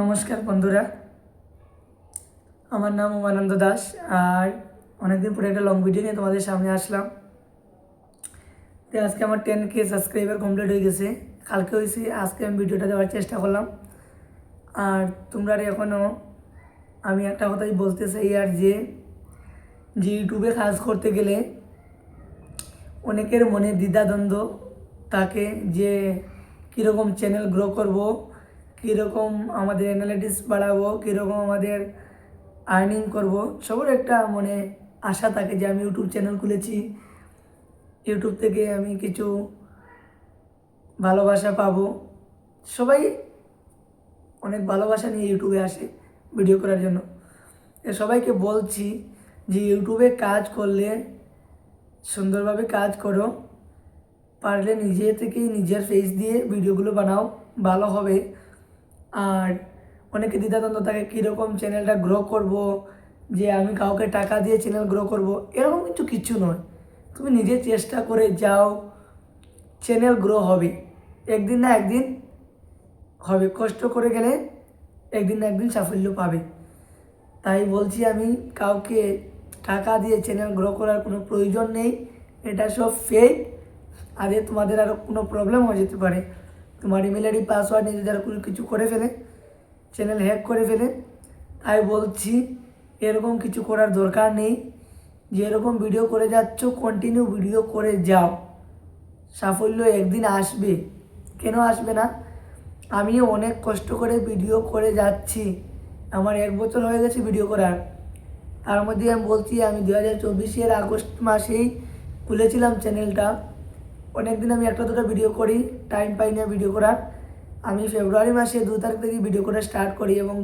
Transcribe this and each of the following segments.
নমস্কার বন্ধুরা। আমার নাম উমানন্দ দাস আর অনেকদিন পরে একটা লং ভিডিও নিয়ে তোমাদের সামনে আসলাম। তো আজকে আমার টেন কে সাবস্ক্রাইবার কমপ্লিট হয়ে গেছে। কালকে হয়েছে, আজকে আমি ভিডিওটা দেওয়ার চেষ্টা করলাম। আর তোমরা এখনও আমি একটা কথাই বলতে চাই আর যে যে ইউটিউবে কাজ করতে গেলে অনেকের মনে দ্বিধাদ্বন্দ্ব থাকে যে, কীরকম চ্যানেল গ্রো করব কীরকম আমাদের অ্যানালিটিস বাড়াবো, কীরকম আমাদের আর্নিং করব, সবার একটা মনে আশা থাকে যে আমি ইউটিউব চ্যানেল খুলেছি। ইউটিউব থেকে আমি কিছু ভালোবাসা পাবো। সবাই অনেক ভালোবাসা নিয়ে ইউটিউবে আসে ভিডিও করার জন্য। সবাইকে বলছি যে ইউটিউবে কাজ করলে সুন্দরভাবে কাজ করো। পারলে নিজে থেকেই নিজের ফেস দিয়ে ভিডিওগুলো বানাও, ভালো হবে। আর অনেকে দ্বিধাদ্বন্দ্ব থাকে, কীরকম চ্যানেলটা গ্রো করব, যে আমি কাউকে টাকা দিয়ে চ্যানেল গ্রো করব, এরকম কিন্তু কিছু নয়। তুমি নিজে চেষ্টা করে যাও চ্যানেল গ্রো হবে। একদিন না একদিন হবে, কষ্ট করে গেলে একদিন না একদিন সাফল্য পাবে। তাই বলছি আমি, কাউকে টাকা দিয়ে চ্যানেল গ্রো করার কোনো প্রয়োজন নেই, এটা সব ফেক আরে তোমাদের আরও কোনো প্রবলেম হয়ে যেতে পারে। তোমার ইমেল আইডি পাসওয়ার্ড যদি কোনো কিছু করে ফেলে চ্যানেল হ্যাক করে ফেলে, তাই বলছি এরকম কিছু করার দরকার নেই। যে এরকম ভিডিও করে যাচ্ছ কন্টিনিউ ভিডিও করে যাও। সাফল্য একদিন আসবে। কেন আসবে না? আমিও অনেক কষ্ট করে ভিডিও করে যাচ্ছি। আমার এক বছর হয়ে গেছে ভিডিও করার। তার মধ্যে আমি বলছি, আমি দু হাজার চব্বিশের আগস্ট মাসেই খুলেছিলাম চ্যানেলটা অনেকদিন আমি একটা দুটো ভিডিও করি টাইম পাই না ভিডিও করার। আমি ফেব্রুয়ারি মাসে দু তারিখ থেকে ভিডিও করা স্টার্ট করি এবং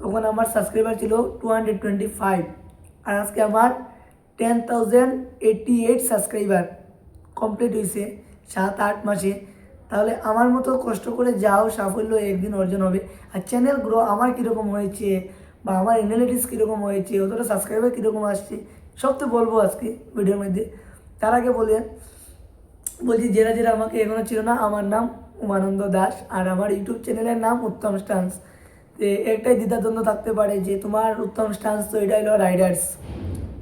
তখন আমার সাবস্ক্রাইবার ছিল টু হান্ড্রেড টোয়েন্টি ফাইভ আর আজকে আমার ten thousand eighty eight subscriber complete হয়েছে সাত, আট মাসে। তাহলে আমার মতো কষ্ট করে যাও, সাফল্য একদিন অর্জন হবে। আর চ্যানেল গ্রো আমার কীরকম হয়েছে বা আমার অ্যানালিটিক্স কীরকম হয়েছে, অতটা সাবস্ক্রাইবার কীরকম আসছে, সব তো বলব আজকে ভিডিওর মধ্যে। তার আগে বলে বলছি, যারা যারা আমাকে এখনও ছিল না, আমার নাম উমানন্দ দাস আর আমার ইউটিউব চ্যানেলের নাম উত্তম স্টান্স। একটাই দ্বিধাদ্বন্দ্ব থাকতে পারে যে, তোমার উত্তম স্টান্স তো এটা হলো রাইডার্স।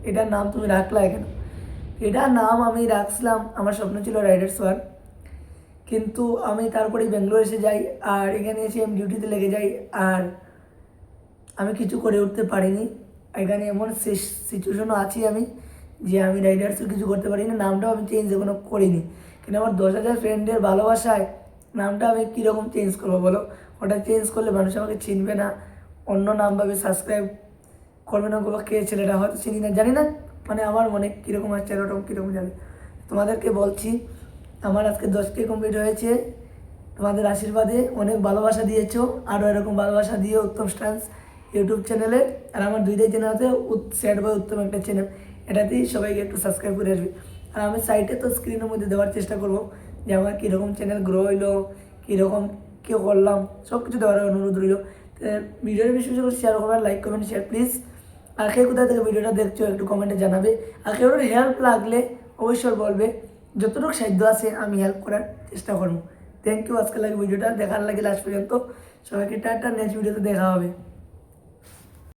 এটার নাম তুমি রাখলা কেন? এটার নাম আমি রাখছিলাম, আমার স্বপ্ন ছিল রাইডার্স ওয়ান কিন্তু আমি তারপরে ব্যাঙ্গালোর এসে যাই, আর এখানে এসে আমি ডিউটিতে লেগে যাই, আর আমি কিছু করে উঠতে পারিনি। এখানে এমন সিচুয়েশনও আছি আমি। যে আমি রাইডার্সও কিছু করতে পারি না নামটাও আমি চেঞ্জ এখনও করিনি। কিন্তু আমার দশ হাজার ফ্রেন্ডের ভালোবাসায় নামটা আমি কীরকম চেঞ্জ করব বলো? ওটা চেঞ্জ করলে মানুষ আমাকে চিনবে না। অন্য নাম ভাবে সাবস্ক্রাইব করবে না বলো কে ছেলেটা হয়তো চিনি না, জানি না। মানে আমার মনে কীরকম আছে আর ওরকম কীরকম যাবে তোমাদেরকে বলছি, আমার আজকে দশকে কমপ্লিট হয়েছে। তোমাদের আশীর্বাদে অনেক ভালোবাসা দিয়েছ আরও এরকম ভালোবাসা দিয়ে উত্তম স্টান্স ইউটিউব চ্যানেলে আর আমার দুইটাই চ্যানেল আছে স্যাড বয় উত্তম একটা চ্যানেল এটাতেই সবাইকে একটু সাবস্ক্রাইব করে আসবে। আর আমি সাইটে তো স্ক্রিনের মধ্যে দেওয়ার চেষ্টা করব যে আমার কীরকম চ্যানেল গ্রো হইল, কীরকম কী করলাম সব কিছু দেওয়ার অনুরোধ রইল। ভিডিওটা বেশি বেশি করে শেয়ার করবেন লাইক করবেন শেয়ার প্লিজ আর কে কোথা থেকে ভিডিওটা দেখছ একটু কমেন্টে জানাবে। আর কেউ হেল্প লাগলে অবশ্যই বলবে, যতটুকু সাহায্য আছে আমি হেল্প করার চেষ্টা করব। থ্যাংক ইউ আজকে লাগে ভিডিওটা। দেখার লাগে লাস্ট পর্যন্ত। সবাইকে টাটা নেক্সট ভিডিওতে দেখা হবে।